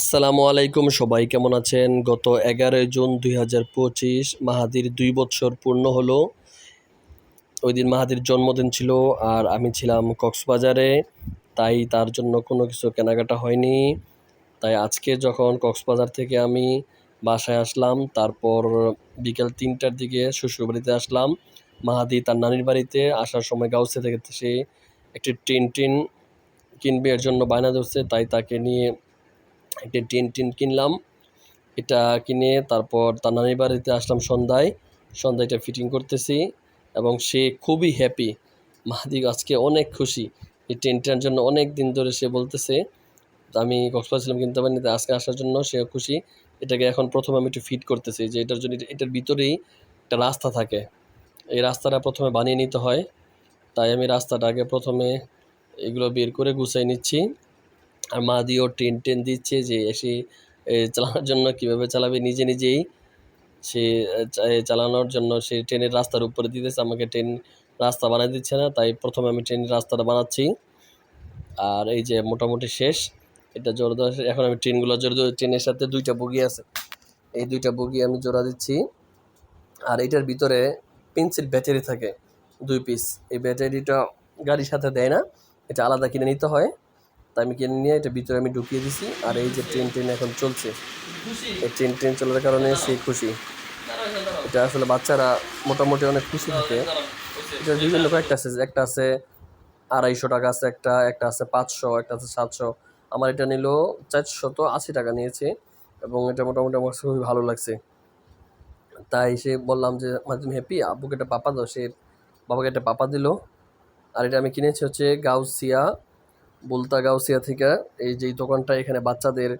আসসালামু আলাইকুম, সবাই কেমন আছেন? গত এগারোই জুন দুই হাজার পঁচিশ, মাহাদির দুই বছর পূর্ণ হলো। ওই দিন মাহাদির জন্মদিন ছিল আর আমি ছিলাম কক্সবাজারে, তাই তার জন্য কোনো কিছু কেনাকাটা হয়নি। তাই আজকে যখন কক্সবাজার থেকে আমি বাসায় আসলাম, তারপর বিকেল তিনটার দিকে শ্বশুরবাড়িতে আসলাম। মাহাদি তার নানির বাড়িতে আসার সময় গাউসে থেকে সে একটি টিন টিন কিনবে, এর জন্য বায়না ধরছে, তাই তাকে নিয়ে একটি টিন টিন কিনলাম। এটা কিনে তারপর তার নানির বাড়িতে আসলাম সন্ধ্যায়। সন্ধ্যায় এটা ফিটিং করতেছি এবং সে খুবই হ্যাপি মাহাদি আজকে অনেক খুশি। এই টেনটার জন্য অনেক দিন ধরে সে বলতেছে, আমি কক্সবাজার ছিলাম কিনতে পারিনি আজকে আসার জন্য সে খুশি। এটাকে এখন প্রথমে আমি একটু ফিট করতেছি যে এটার জন্য এটার ভিতরেই একটা রাস্তা থাকে। এই রাস্তাটা প্রথমে বানিয়ে নিতে হয়। তাই আমি রাস্তাটা আগে প্রথমে এগুলো বের করে গুছাই নিচ্ছি। আর মা দিয়েও টেন টেন দিচ্ছে যে এসে এ, চালানোর জন্য কীভাবে চালাবে নিজে নিজেই সে চালানোর জন্য সে ট্রেনের রাস্তার উপরে দিতেছে আমাকে ট্রেন রাস্তা বানিয়ে দিচ্ছে না তাই প্রথমে আমি ট্রেনের রাস্তাটা বানাচ্ছি আর এই যে মোটামুটি শেষ এটা জোর দেওয়া। এখন আমি ট্রেনগুলো জোর ট্রেনের সাথে দুইটা বগি আছে এই দুইটা বগি আমি জোড়া দিচ্ছি আর এটার ভিতরে পেন্সিল ব্যাটারি থাকে দুই পিস এই ব্যাটারিটা গাড়ির সাথে দেয় না এটা আলাদা কিনে নিতে হয় তাই আমি কিনে নিয়ে এটা ভিতরে আমি ঢুকিয়ে দিছি। আর এই যে ট্রেন ট্রেন এখন চলছে। এই ট্রেন ট্রেন চলার কারণে সে খুশি। এটা আসলে বাচ্চারা মোটামুটি অনেক খুশি থাকে এটা বিভিন্ন কয়েকটা আছে। একটা আছে আড়াইশো টাকা আছে একটা একটা আছে পাঁচশো, একটা আছে সাতশো। আমার এটা নিল চারশত আশি টাকা নিয়েছে এবং এটা মোটামুটি আমার খুবই ভালো লাগছে। তাই সে বললাম যে তুমি হ্যাপি আব্বুকে একটা পাপা দাও। সে বাবাকে একটা পাপা দিল। আর এটা আমি কিনেছি হচ্ছে গাউসিয়া বুলতা গাউসিয়া থেকে এই যে দোকানটা এখানে বাচ্চাদের